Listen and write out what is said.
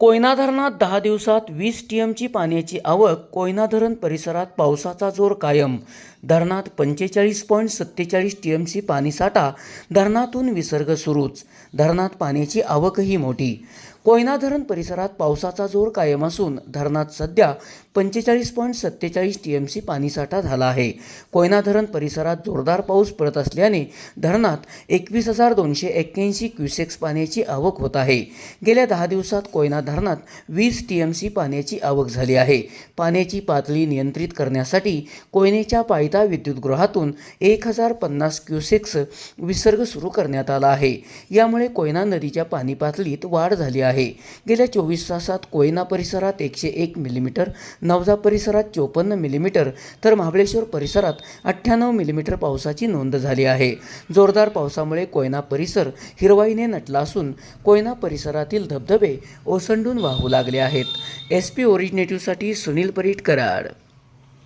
कोयना धरणात दहा दिवसात वीस टी एमची पाण्याची आवक कोयना धरण परिसरात पावसाचा जोर कायम. धरणात पंचेचाळीस पॉईंट सत्तेचाळीस टी एम सी पाणीसाठा धरणातून विसर्ग सुरूच. धरणात पाण्याची आवकही मोठी. कोयना धरण परिसरात पावसाचा जोर कायम असून धरणात सध्या पंचेचाळीस पॉईंट सत्तेचाळीस टी एम सी पाणीसाठा झाला आहे. कोयना धरण परिसरात जोरदार पाऊस पडत असल्याने धरणात एकवीस हजार दोनशे एक्क्याऐंशी क्युसेक्स पाण्याची आवक होत आहे. गेल्या दहा दिवसात कोयना धरणात वीस टी एम सी पाण्याची आवक झाली आहे. पाण्याची पातळी नियंत्रित करण्यासाठी कोयनेच्या पायथा विद्युतगृहातून एक हजार पन्नास क्युसेक्स विसर्ग सुरू करण्यात आला आहे. यामुळे कोयना नदीच्या पाणी पातळीत वाढ झाली आहे. गेल्या चोवीस तासात कोयना परिसरात एकशे एक मिलीमीटर नवजा परिसरात चोपन्न मिलीमीटर तर महाबळेश्वर परिसरात अठ्ठ्याण्णव मिलीमीटर पावसाची नोंद झाली आहे. जोरदार पावसामुळे कोयना परिसर हिरवाईने नटला असून कोयना परिसरातील धबधबे ओसंडून वाहू लागले आहेत. एस पी ओरिजिनेटिव्हसाठी सुनील परीट कराड.